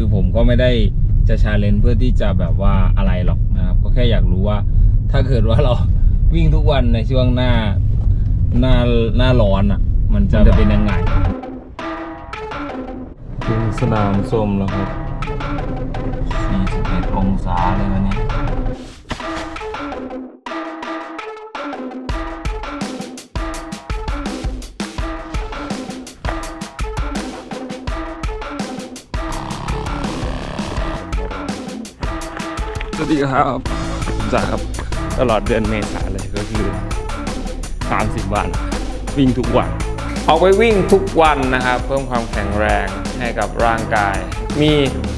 คือผมก็ไม่ได้จะชาเลนเพื่อที่จะแบบว่าอะไรหรอกนะครับก็แค่อยากรู้ว่า ถ้าเกิดว่าเราวิ่งทุกวันในช่วงหน้าหน้าหน้าร้อนอะ มันจะจะเป็นยังไงถึงสนามส้มแล้วครับ41องศาเลยวันนี้ สวัสดีครับผมจ๋าครับ ตลอดเดือนเมษาเลยก็คือ 30 วัน วิ่งทุกวัน ออกไปวิ่งทุกวันนะครับ เพิ่มความแข็งแรงให้กับร่างกาย มี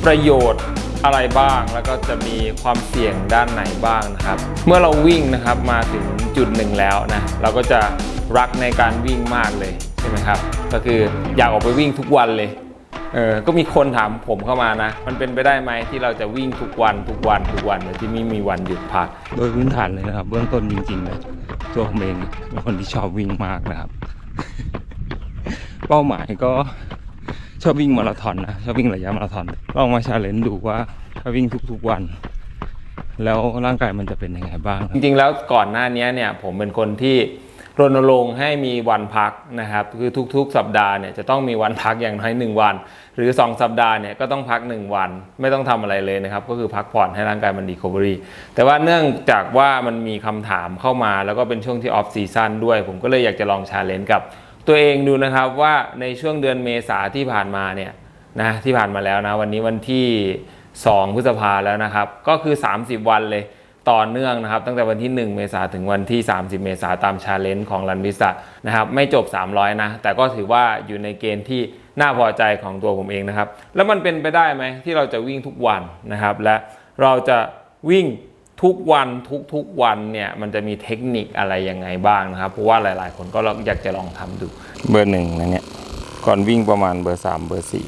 ประโยชน์อะไรบ้าง แล้วก็จะมีความเสี่ยงด้านไหนบ้างนะครับ เมื่อเราวิ่งนะครับมาถึงจุดหนึ่งแล้วนะ เราก็จะรักในการวิ่งมากเลยใช่ไหมครับ ก็คืออยากออกไปวิ่งทุกวันเลย เออก็มีคนถามผมเข้ามานะ มันเป็นไปได้ไหมที่เราจะวิ่งทุกวันทุกวันทุกวันโดยที่ไม่มีวันหยุดพัก โดยพื้นฐานเลยนะครับ เบื้องต้นจริงๆเลยตัวผมเองเป็นคนที่ชอบวิ่งมากนะครับ เป้าหมายก็ชอบวิ่งมาราธอนนะชอบวิ่งระยะมาราธอนลองมาชาเลนจ์ดูว่าถ้าวิ่งทุกๆวัน แล้วร่างกายมันจะเป็นยังไงบ้าง จริงๆแล้วก่อนหน้านี้เนี่ยผมเป็นคนที่ รณรงค์ให้มีวันพักนะครับ คือทุกๆ สัปดาห์เนี่ยจะต้องมีวันพักอย่างน้อยหนึ่งวัน หรือ 2 สัปดาห์เนี่ยก็ต้องพัก 1 วัน ไม่ต้องทำอะไรเลยนะครับ ก็คือพักผ่อนให้ร่างกายมันดีค o เ e อรี่แต่ว่าเนื่องจากว่ามันมีคำถามเข้ามา แล้วก็เป็นช่วงที่ออฟซีซั่นด้วย ผมก็เลยอยากจะลองชาเลนจ์กับตัวเองดูนะครับว่าในช่วงเดือนเมษาที่ผ่านมาเนี่ยนะที่ผ่านมาแล้วนะวันนี้วันที่ 2 พฤษภาแล้วนะครับ ก็คือ 30 วันเลย ต่อเนื่องนะครับตั้งแต่วันที่ 1 เมษาถึงวันที่ 30 เมษาตามชาเลนจ์ของรันวิสะนะครับไม่จบ 300 นะ แต่ก็ถือว่าอยู่ในเกณฑ์ที่น่าพอใจของตัวผมเองนะครับ แล้วมันเป็นไปได้ไหมที่เราจะวิ่งทุกวันนะครับ และเราจะวิ่งทุกวันทุกๆวันเนี่ยมันจะมีเทคนิคอะไรยังไงบ้างนะครับ เพราะว่าหลาย ๆ คนก็อยากจะลองทำดู เบอร์หนึ่งนะเนี่ยก่อนวิ่งประมาณเบอร์สามเบอร์สี่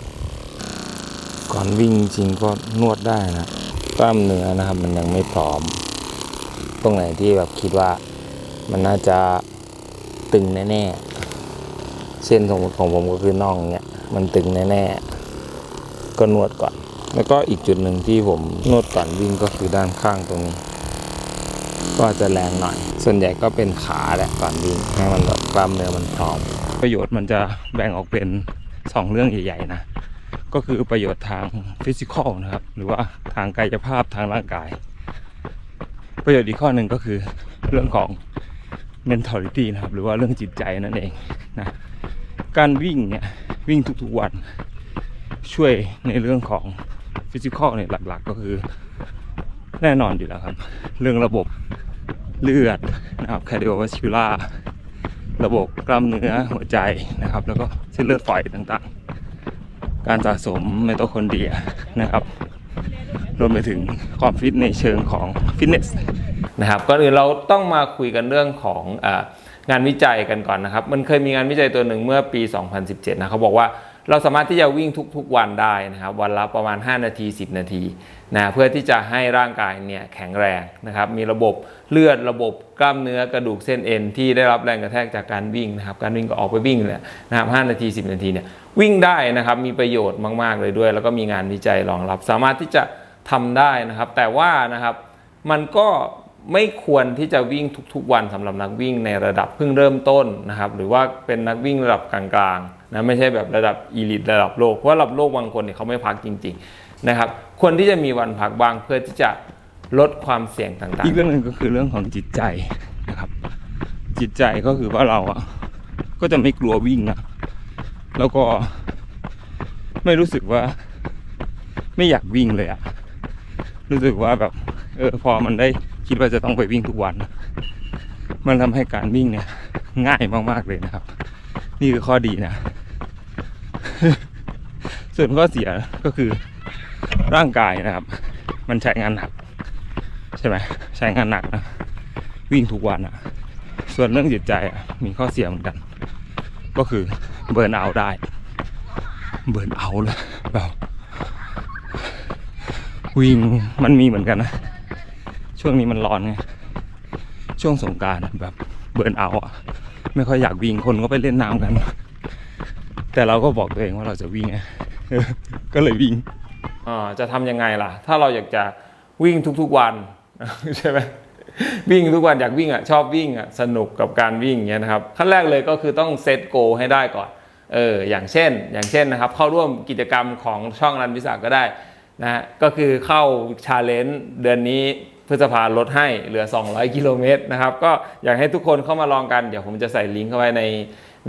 ก่อนวิ่งจริงก็นวดได้นะกล้ามเนื้อนะครับมันยังไม่พร้อม ตรงไหนที่แบบคิดว่ามันน่าจะตึงแน่ๆ เส้นสมมติของผมก็คือน่องเนี่ย มันตึงแน่ๆ ก็นวดก่อน แล้วก็อีกจุดหนึ่งที่ผมนวดก่อนวิ่งก็คือด้านข้างตรงนี้ ก็อาจจะแรงหน่อย ส่วนใหญ่ก็เป็นขาแหละก่อนวิ่งให้มันแบบกล้ามเนื้อมันพร้อม ประโยชน์มันจะแบ่งออกเป็นสองเรื่องใหญ่ๆนะ ก็คือประโยชน์ทางฟิสิกอลนะครับ หรือว่าทางกายภาพทางร่างกาย ประโยชน์อีกข้อหนึ่งก็คือเรื่องของ mentality นะครับ หรือว่าเรื่องจิตใจนั่นเองนะการวิ่งเนี่ยวิ่งทุกๆวันช่วยในเรื่องของฟิสิกอลเนี่ยหลักๆ ก็คือแน่นอนอยู่แล้วครับ เรื่องระบบเลือดนะครับ cardiovascular ระบบกล้ามเนื้อหัวใจนะครับ แล้วก็เส้นเลือดฝอยต่างๆ การสะสมไมโตคอนเดรียนะครับ รวมไปถึงความฟิตในเชิงของฟิตเนสนะครับก่อนอื่นเราต้องมาคุยกันเรื่องของอางานวิจัยกันก่อนนะครับ มันเคยมีงานวิจัยตัวหนึ่งเมื่อปี 2017 นะเขาบอกว่าเราสามารถที่จะวิ่งทุกๆวันได้นะครับวันละประมาณ 5 นาที 10 นาทีนะเพื่อที่จะให้ร่างกายเนี่ยแข็งแรงนะครับมีระบบเลือดระบบกล้ามเนื้อกระดูกเส้นเอ็นที่ได้รับแรงกระแทกจากการวิ่งนะครับการวิ่งก็ออกไปวิ่งเลยนะครับ5นาที 10 นาทีเนี่ยวิ่งได้นะครับมีประโยชน์มากๆเลยด้วย แล้วก็มีงานวิจัยรองรับ สามารถที่จะ ทำได้นะครับ แต่ว่านะครับมันก็ไม่ควรที่จะวิ่งทุกๆ วันสำหรับนักวิ่งในระดับเพิ่งเริ่มต้นนะครับ หรือว่าเป็นนักวิ่งระดับกลางๆนะไม่ใช่แบบระดับอีลิตระดับโลกเพราะระดับโลกบางคนเนี่ยเขาไม่พักจริง ๆนะครับ ควรที่จะมีวันพักบ้างเพื่อที่จะลดความเสี่ยงต่างๆ อีกเรื่องหนึ่งก็คือเรื่องของจิตใจนะครับ จิตใจก็คือว่าเราอะก็จะไม่กลัววิ่งนะแล้วก็ไม่รู้สึกว่า ไม่อยากวิ่งเลยอะ รู้สึกว่าแบบเออพอมันได้คิดว่าจะต้องไปวิ่งทุกวัน มันทำให้การวิ่งเนี่ย ง่ายมากๆเลยนะครับ นี่คือข้อดีนะ ส่วนข้อเสียก็คือร่างกายนะครับ มันใช้งานหนัก ใช่ไหมใช้งานหนักนะวิ่งทุกวันอะส่วนเรื่องจิตใจอะมีข้อเสียเหมือนกัน ก็คือเบิร์นเอาได้ เบิร์นเอาเลยแบบ วิ่งมันมีเหมือนกันนะ ช่วงนี้มันร้อนไง ช่วงสงการแบบเบิร์นเอาท์อะไม่ค่อยอยากวิ่งคนก็ไปเล่นน้ำกัน แต่เราก็บอกตัวเองว่าเราจะวิ่งไงก็เลยวิ่งจะทำยังไงล่ะ ถ้าเราอยากจะวิ่งทุกๆวันใช่ไหมวิ่งทุกวันอยากวิ่งอะชอบวิ่งอะสนุกกับการวิ่งอย่างเงี้ยนะครับขั้นแรกเลยก็คือต้องเซตโกให้ได้ก่อนเอออย่างเช่น อย่างเช่นนะครับ เข้าร่วมกิจกรรมของช่องรันวิสาก็ได้ นะก็คือเข้าชาเลนจ์เดือนนี้พฤษภาลดให้เหลือ 200 กิโลเมตรนะครับ ก็อยากให้ทุกคนเข้ามาลองกัน เดี๋ยวผมจะใส่ลิงก์เข้าไว้ใน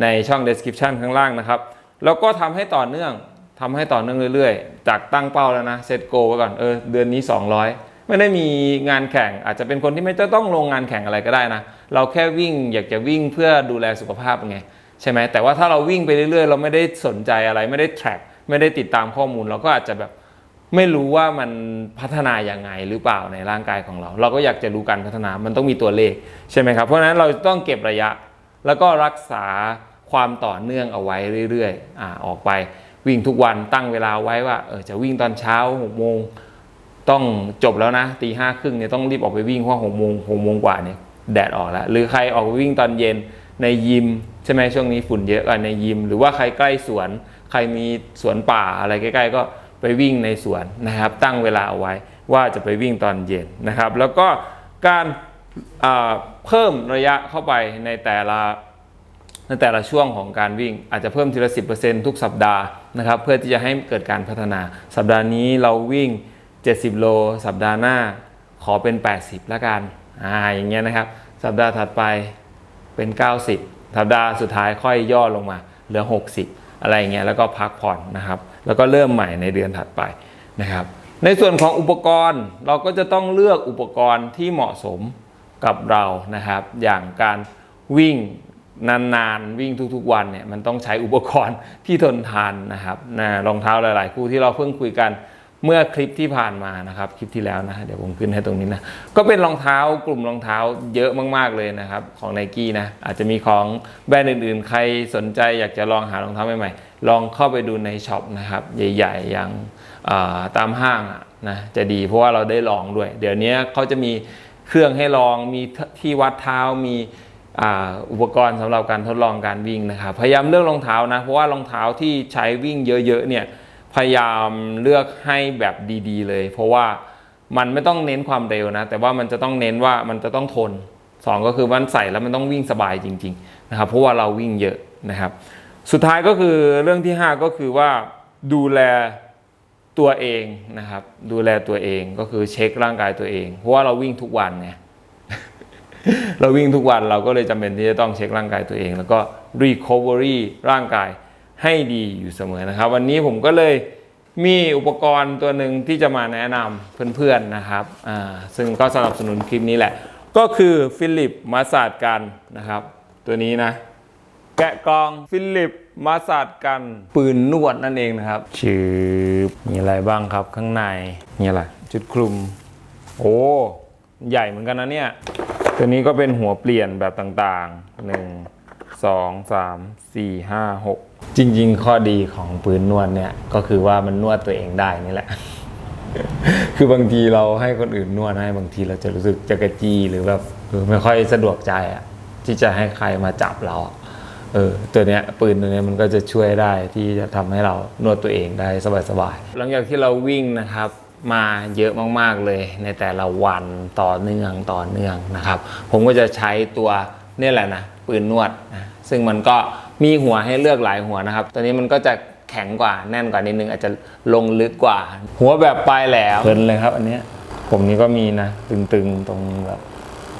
ในช่อง description ข้างล่างนะครับ แล้วก็ทำให้ต่อเนื่องทำให้ต่อเนื่องเรื่อยๆ จากตั้งเป้าแล้วนะเซตโกไว้ก่อนเออเดือนนี้ 200 ไม่ได้มีงานแข่งอาจจะเป็นคนที่ไม่ต้องลงงานแข่งอะไรก็ได้นะ เราแค่วิ่งอยากจะวิ่งเพื่อดูแลสุขภาพไงใช่ไหมแต่ว่าถ้าเราวิ่งไปเรื่อยๆ เราไม่ได้สนใจอะไรไม่ได้ track ไม่ได้ติดตามข้อมูลเราก็อาจจะแบบ ไม่รู้ว่ามันพัฒนาอย่างไงหรือเปล่าในร่างกายของเรา เราก็อยากจะรู้การพัฒนามันต้องมีตัวเลขใช่ไหมครับเพราะฉะนั้นเราต้องเก็บระยะ แล้วก็รักษาความต่อเนื่องเอาไว้เรื่อยๆอ่าออกไปวิ่งทุกวันตั้งเวลาไว้ว่าเออจะวิ่งตอนเช้าหกโมงต้องจบแล้วนะตีห้าครึ่งเนี่ยต้องรีบออกไปวิ่งเพราะหกโมงหกโมงกว่าเนี่ยแดดออกแล้วหรือใครออกไปวิ่งตอนเย็นในยิมใช่ไหมช่วงนี้ฝุ่นเยอะกันในยิม หรือว่าใครใกล้สวน ใครมีสวนป่าอะไรใกล้ ๆ ก็ ไปวิ่งในสวนนะครับ ตั้งเวลาเอาไว้ว่าจะไปวิ่งตอนเย็นนะครับ แล้วก็การเพิ่มระยะเข้าไปในแต่ละในแต่ละช่วงของการวิ่ง อาจจะเพิ่มทีละ 10%ทุกสัปดาห์นะครับ เพื่อที่จะให้เกิดการพัฒนา สัปดาห์นี้เราวิ่ง 70 โล สัปดาห์หน้าขอเป็น 80ละกันอ่าอย่างเงี้ยนะครับ สัปดาห์ถัดไปเป็น 90 สัปดาห์สุดท้ายค่อยย่อลงมาเหลือ 60 อะไรเงี้ยแล้วก็พักผ่อนนะครับ แล้วก็เริ่มใหม่ในเดือนถัดไปนะครับ ในส่วนของอุปกรณ์เราก็จะต้องเลือกอุปกรณ์ที่เหมาะสมกับเรานะครับ อย่างการวิ่งนานๆวิ่งทุกๆวันเนี่ยมันต้องใช้อุปกรณ์ที่ทนทานนะครับนะรองเท้าหลาย ๆ คู่ที่เราเพิ่งคุยกัน เมื่อคลิปที่ผ่านมานะครับคลิปที่แล้วนะเดี๋ยวผมขึ้นให้ตรงนี้นะก็เป็นรองเท้ากลุ่มรองเท้าเยอะมากๆเลยนะครับของ n นกี้นะอาจจะมีของแบรนด์อื่นๆ ใครสนใจอยากจะลองหารองเท้าใหม่ๆลองเข้าไปดูในช็อปนะครับใหญ่ๆอย่างตามห้างนะจะดีเพราะว่าเราได้ลองด้วย เดี๋ยวนี้เขาจะมีเครื่องให้ลองมีที่วัดเท้ามีอุปกรณ์สำหรับการทดลองการวิ่งนะครับพยายามเลือกรองเท้านะเพราะว่ารองเท้าที่ใช้วิ่งเยอะๆเนี่ย พยายามเลือกให้แบบดีๆ เลย เพราะว่ามันไม่ต้องเน้นความเร็วนะ แต่ว่ามันจะต้องเน้นว่ามันจะต้องทนสองก็คือมันใส่แล้วมันต้องวิ่งสบายจริง ๆ นะครับ เพราะว่าเราวิ่งเยอะนะครับ สุดท้ายก็คือเรื่องที่ 5 ก็คือว่าดูแลตัวเองนะครับ ดูแลตัวเองก็คือเช็คร่างกายตัวเอง เพราะว่าเราวิ่งทุกวันไงเราวิ่งทุกวันเราก็เลยจำเป็นที่จะต้องเช็คร่างกายตัวเอง แล้วก็ recovery ร่างกาย ให้ดีอยู่เสมอนะครับ วันนี้ผมก็เลยมีอุปกรณ์ตัวหนึ่งที่จะมาแนะนำเพื่อนๆนะครับอ่าซึ่งก็สนับสนุนคลิปนี้แหละ ก็คือฟิลิปมาสาดกันนะครับ ตัวนี้นะ แกะกล่องฟิลิปมาสาดกันปืนนวดนั่นเองนะครับชืบมีอะไรบ้างครับข้างในมีอะไรจุดคลุม โอ้ใหญ่เหมือนกันนะเนี่ย ตัวนี้ก็เป็นหัวเปลี่ยนแบบต่างๆ 1 2 3 4 5 6จริง ๆ ข้อดีของปืนนวดเนี่ยก็คือว่ามันนวดตัวเองได้นี่แหละ คือบางทีเราให้คนอื่นนวดให้บางทีเราจะรู้สึกจะกระจี้หรือแบบไม่ค่อยสะดวกใจอะที่จะให้ใครมาจับเราเออตัวเนี้ยปืนตัวเนี้ยมันก็จะช่วยได้ที่จะทำให้เรานวดตัวเองได้สบายๆหลังจากที่เราวิ่งนะครับมาเยอะมากๆเลยในแต่ละวันต่อเนื่องต่อเนื่องนะครับ ผมก็จะใช้ตัวนี่แหละนะ ปืนนวดนะซึ่งมันก็มีหัวให้เลือกหลายหัวนะครับ ตัวนี้มันก็จะแข็งกว่าแน่นกว่านิดนึงอาจจะลงลึกกว่า หัวแบบปลายแหลมเพลินเลยครับ อันเนี้ยผมนี้ก็มีนะ ตึงๆตรงแบบ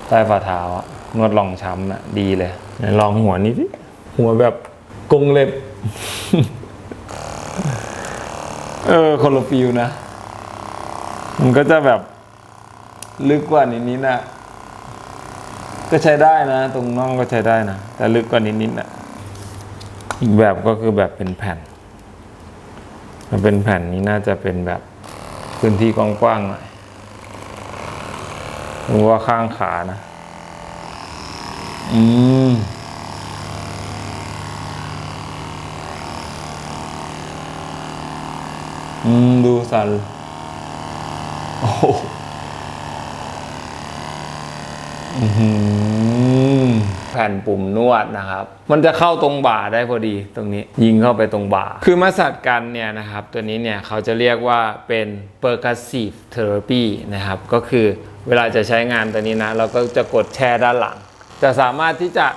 ใต้ฝ่าเท้าอะนวดรองช้ำนะดีเลยไหนลองหัวนี้สิหัวแบบกรงเล็บ เออคนละฟิลนะ มันก็จะแบบลึกกว่านิดนิดๆนะ ก็ใช้ได้นะ ตรงน่องก็ใช้ได้นะ แต่ลึกกว่านิดนิดนะอีกแบบก็คือแบบเป็นแผ่นมันเป็นแผ่นนี้น่าจะเป็นแบบพื้นที่กว้างๆหน่อยหรือว่าข้างขานะ อืมอืม ดูสันโอ้โหอื้อหือ แผ่นปุ่มนวดนะครับ มันจะเข้าตรงบ่าได้พอดีตรงนี้ ยิงเข้าไปตรงบ่า คือมาสัตกันเนี่ยนะครับ ตัวนี้เนี่ยเขาจะเรียกว่าเป็น percussive therapy นะครับ ก็คือเวลาจะใช้งานตัวนี้นะ เราก็จะกดแช่ด้านหลัง จะสามารถที่จะ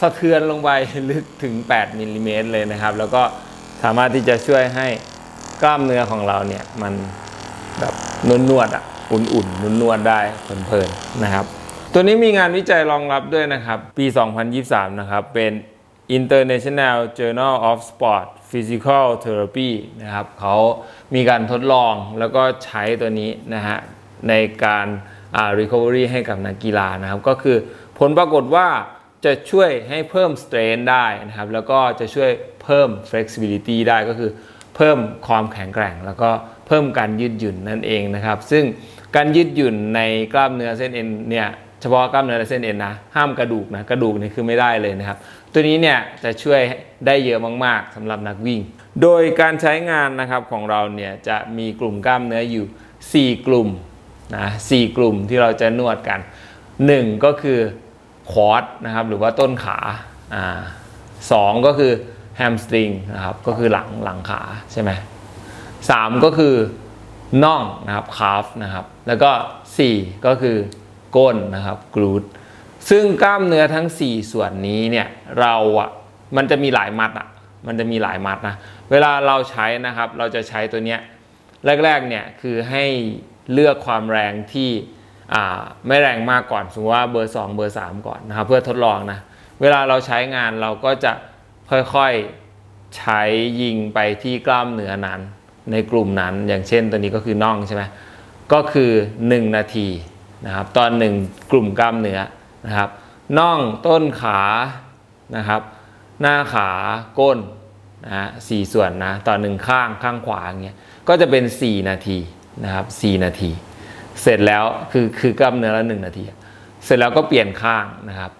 สะเทือนลงไปลึกถึง 8มิลลิเมตรเลยนะครับ แล้วก็สามารถที่จะช่วยให้กล้ามเนื้อของเราเนี่ยมันแบบนวดนวดๆอะ อุ่นๆนนวดๆได้เพลินๆนะครับ ตัวนี้มีงานวิจัยรองรับด้วยนะครับ ปี 2023 นะครับ เป็น International Journal of Sport Physical Therapy นะครับเขามีการทดลองแล้วก็ใช้ตัวนี้นะฮะในการ recovery ให้กับนักกีฬานะครับ ก็คือผลปรากฏว่าจะช่วยให้เพิ่ม strain ได้นะครับ แล้วก็จะช่วยเพิ่ม flexibility ได้ก็คือเพิ่มความแข็งแกร่ง แล้วก็เพิ่มการยืดหยุ่นนั่นเองนะครับ ซึ่งการยืดหยุ่นในกล้ามเนื้อเส้นเอ็นเนี่ย ฉพาะกล้ามเนื้อและเส้นเอ็นนะห้ามกระดูกนะกระดูกนี่คือไม่ได้เลยนะครับ ตัวนี้เนี่ยจะช่วยได้เยอะมาก ๆสำหรับนักวิ่ง โดยการใช้งานนะครับของเราเนี่ยจะมีกลุ่มกล้ามเนื้ออยู่ 4 กลุ่มนะสี่กลุ่มที่เราจะนวดกัน 1 ก็คือควอดนะครับหรือว่าต้นขาอ่าสองก็คือแฮมสตริงนะครับก็คือหลังหลังขาใช่ไหมสามก็คือน่องนะครับคาฟนะครับแล้วก็สี่ก็คือ ก้นนะครับกรูดซึ่งกล้ามเนื้อทั้ง 4 ส่วนนี้เนี่ยเราอะมันจะมีหลายมัดอะมันจะมีหลายมัดนะเวลาเราใช้นะครับเราจะใช้ตัวเนี้ยแรกๆเนี่ยคือให้เลือกความแรงที่อ่าไม่แรงมากก่อนสมมติว่าเบอร์ 2 เบอร์ 3 ก่อนนะครับเพื่อทดลองนะเวลาเราใช้งานเราก็จะค่อยๆใช้ยิงไปที่กล้ามเนื้อนั้น ในกลุ่มนั้นอย่างเช่นตัวนี้ก็คือน่องใช่ไหมก็คือ 1 นาที นะครับตอนหนึ่งกลุ่มกล้ามเนื้อนะครับน่องต้นขานะครับ หน้าขาก้นนะฮะสี่ส่วนนะต่อหนึ่งข้างข้างขวาอย่างเงี้ยก็จะเป็น 4 นาทีนะครับ4นาที เสร็จแล้วคือคือกล้ามเนื้อละหนึ่งนาที เสร็จแล้วก็เปลี่ยนข้างนะครับ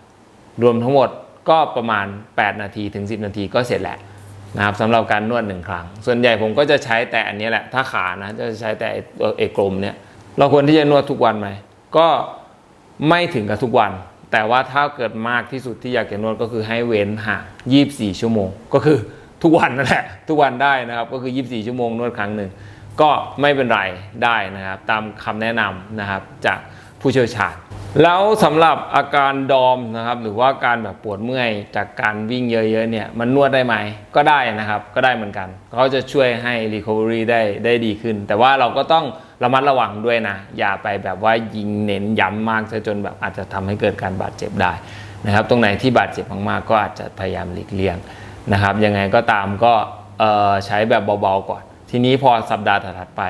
รวมทั้งหมดก็ประมาณ 8 นาทีถึง 10 นาทีก็เสร็จแหละนะครับสำหรับการนวดหนึ่งครั้ง ส่วนใหญ่ผมก็จะใช้แต่อันนี้แหละ ถ้าขานะจะใช้แต่เอกลมเนี่ย เราควรที่จะนวดทุกวันไหม ก็ไม่ถึงกับทุกวัน แต่ว่าถ้าเกิดมากที่สุดที่อยากจะนวดก็คือให้เว้นห่าง24 ชั่วโมง ก็คือทุกวันนั่นแหละ ทุกวันได้นะครับ ก็คือ 24 ชั่วโมงนวดครั้งหนึ่ง ก็ไม่เป็นไรได้นะครับ ตามคำแนะนำนะครับจากผู้เชี่ยวชาญ แล้วสำหรับอาการดอมนะครับ หรือว่าการแบบปวดเมื่อยจากการวิ่งเยอะๆเนี่ย มันนวดได้ไหม ก็ได้นะครับ ก็ได้เหมือนกัน เขาจะช่วยให้ recovery ได้ได้ดีขึ้น แต่ว่าเราก็ต้อง ระมัดระวังด้วยนะ อย่าไปแบบว่ายิงเน้นย้ำมากซะจนแบบอาจจะทำให้เกิดการบาดเจ็บได้นะครับ ตรงไหนที่บาดเจ็บมากๆ ก็อาจจะพยายามหลีกเลี่ยงนะครับ ยังไงก็ตามก็เอ่อใช้แบบเบาๆก่อน ทีนี้พอสัปดาห์ถัดๆไป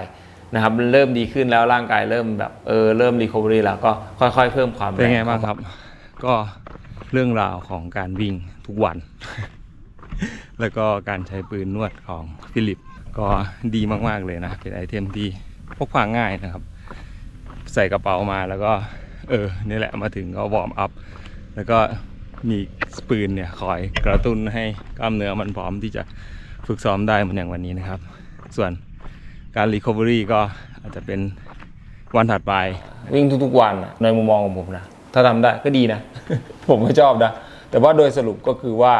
นะครับมันเริ่มดีขึ้นแล้วร่างกายเริ่มแบบเออเริ่มรีคอเวอรี่แล้วก็ค่อย ๆ เพิ่มความเป็นไงบ้างครับ ก็เรื่องราวของการวิ่งทุกวัน แล้วก็การใช้ปืนนวดของฟิลิปก็ดีมาก ๆ เลยนะ เป็นไอเทมที่ พกพาง่ายนะครับ ใส่กระเป๋ามาแล้วก็ เออนี่แหละมาถึงก็วอร์มอัพ แล้วก็มีปืนเนี่ยคอยกระตุ้นให้กล้ามเนื้อมันพร้อมที่จะฝึกซ้อมได้เหมือนอย่างวันนี้นะครับ ส่วนการรีคอเวอรี่ก็อาจจะเป็นวันถัดไป วิ่งทุกๆวันในมุมมองของผมนะ ถ้าทำได้ก็ดีนะ ผมก็ชอบนะ แต่ว่าโดยสรุปก็คือว่า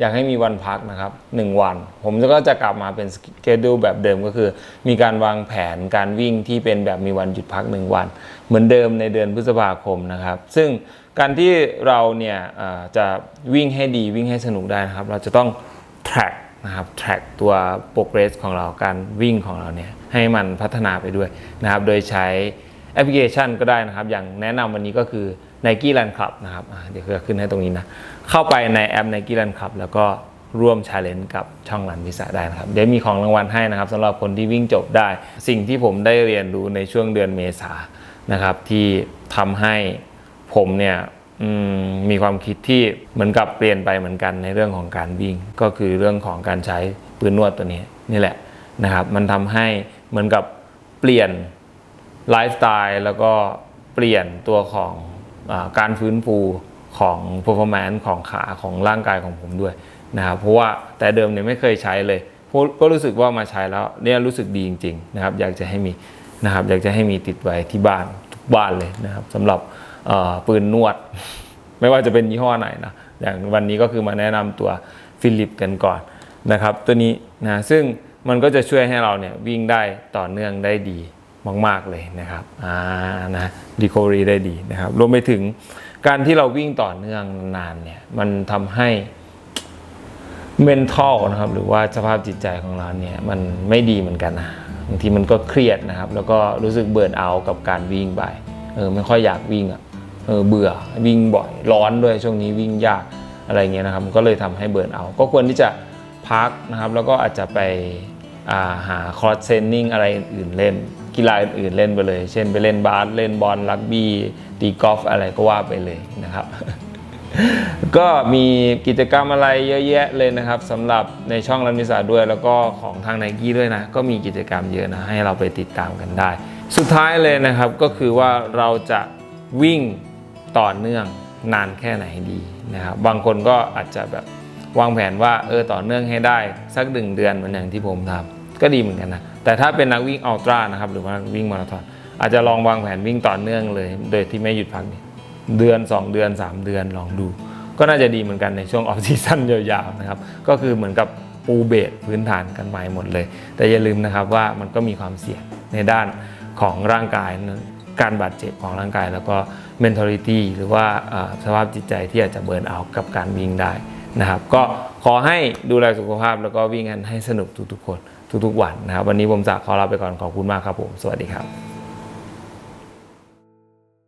อยากให้มีวันพักนะครับหนึ่งวัน ผมก็จะกลับมาเป็นสเกดูแบบเดิมก็คือ มีการวางแผนการวิ่งที่เป็นแบบมีวันหยุดพักหนึ่งวัน เหมือนเดิมในเดือนพฤษภาคมนะครับ ซึ่งการที่เราเนี่ยจะวิ่งให้ดีวิ่งให้สนุกได้นะครับ เราจะต้อง track นะครับ track ตัว progress ของเราการวิ่งของเราเนี่ยให้มันพัฒนาไปด้วยนะครับ โดยใช้แอปพลิเคชันก็ได้นะครับ อย่างแนะนำวันนี้ก็คือ Nike Run Club นะครับเดี๋ยวจะขึ้นให้ตรงนี้นะเข้าไปในแอป Nike Run Club แล้วก็ร่วม challenge กับช่องรันวิสาได้นะครับ เดี๋ยวมีของรางวัลให้นะครับสำหรับคนที่วิ่งจบได้ สิ่งที่ผมได้เรียนรู้ในช่วงเดือนเมษานะครับที่ทำให้ผมเนี่ยมมีความคิดที่เหมือนกับเปลี่ยนไปเหมือนกันในเรื่องของการวิ่ง ก็คือเรื่องของการใช้ปืนนวดตัวนี้นี่แหละนะครับมันทำให้เหมือนกับเปลี่ยนไลฟ์สไตล์แล้วก็เปลี่ยนตัวของ การฟื้นฟูของ performance ของขาของร่างกายของผมด้วยนะครับเพราะว่าแต่เดิมเนี่ยไม่เคยใช้เลยก็รู้สึกว่ามาใช้แล้วเนี่ยรู้สึกดีจริงๆนะครับอยากจะให้มีนะครับอยากจะให้มีติดไว้ที่บ้านทุกบ้านเลยนะครับสำหรับปืนนวด ไม่ว่าจะเป็นยี่ห้อไหนนะอย่างวันนี้ก็คือมาแนะนำตัวฟิลิปกันก่อนนะครับตัวนี้นะซึ่งมันก็จะช่วยให้เราเนี่ยวิ่งได้ต่อเนื่องได้ดี มาก ๆ เลยนะครับอ่านะรีคอรีได้ดีนะครับ รวมไปถึงการที่เราวิ่งต่อเนื่องนานเนี่ย มันทำให้ mental นะครับ หรือว่าสภาพจิตใจของเราเนี่ย มันไม่ดีเหมือนกันนะบางทีมันก็เครียดนะครับ แล้วก็รู้สึกเบื่อเอากับการวิ่งไปเออไม่ค่อยอยากวิ่งอะเออเบื่อวิ่งบ่อยร้อนด้วยช่วงนี้วิ่งยากอะไรเงี้ยนะครับก็เลยทำให้เบื่อเอาก็ควรที่จะพักนะครับ แล้วก็อาจจะไปาหาคอร์สเทรนนิ่งอะไรอื่นเล่น กีฬาอื่นๆเล่นไปเลย เช่นไปเล่นบาสเล่นบอลรักบี้ตีกอล์ฟอะไรก็ว่าไปเลยนะครับ ก็มีกิจกรรมอะไรเยอะแยะเลยนะครับสำหรับในช่องรันมิสาด้วย แล้วก็ของทางไนกี้ด้วยนะ ก็มีกิจกรรมเยอะนะให้เราไปติดตามกันได้ สุดท้ายเลยนะครับก็คือว่าเราจะวิ่งต่อเนื่องนานแค่ไหนดีนะครับบางคนก็อาจจะแบบวางแผนว่าเออต่อเนื่องให้ได้ สักหนึ่งเดือนเหมือนอย่างที่ผมทำ ก็ดีเหมือนกันนะ แต่ถ้าเป็นนักวิ่งอัลตร้านะครับหรือว่านักวิ่งมาราธอนอาจจะลองวางแผนวิ่งต่อเนื่องเลย โดยที่ไม่หยุดพักเนี่ยเดือน 2 เดือน 3 เดือนลองดู ก็น่าจะดีเหมือนกันในช่วงออฟซีซั่นยาวๆนะครับก็คือเหมือนกับปูเบสพื้นฐานกันใหม่หมดเลย แต่อย่าลืมนะครับว่ามันก็มีความเสี่ยงในด้านของร่างกายนะการบาดเจ็บของร่างกาย แล้วก็ mentality หรือว่าสภาพจิตใจที่อาจจะเบิร์นเอากับการวิ่งได้นะครับ ก็ขอให้ดูแลสุขภาพแล้วก็วิ่งกันให้สนุกทุกๆคน ทุกๆวันนะครับ วันนี้ผมจาขอลาไปก่อนขอบคุณมากครับผม สวัสดีครับ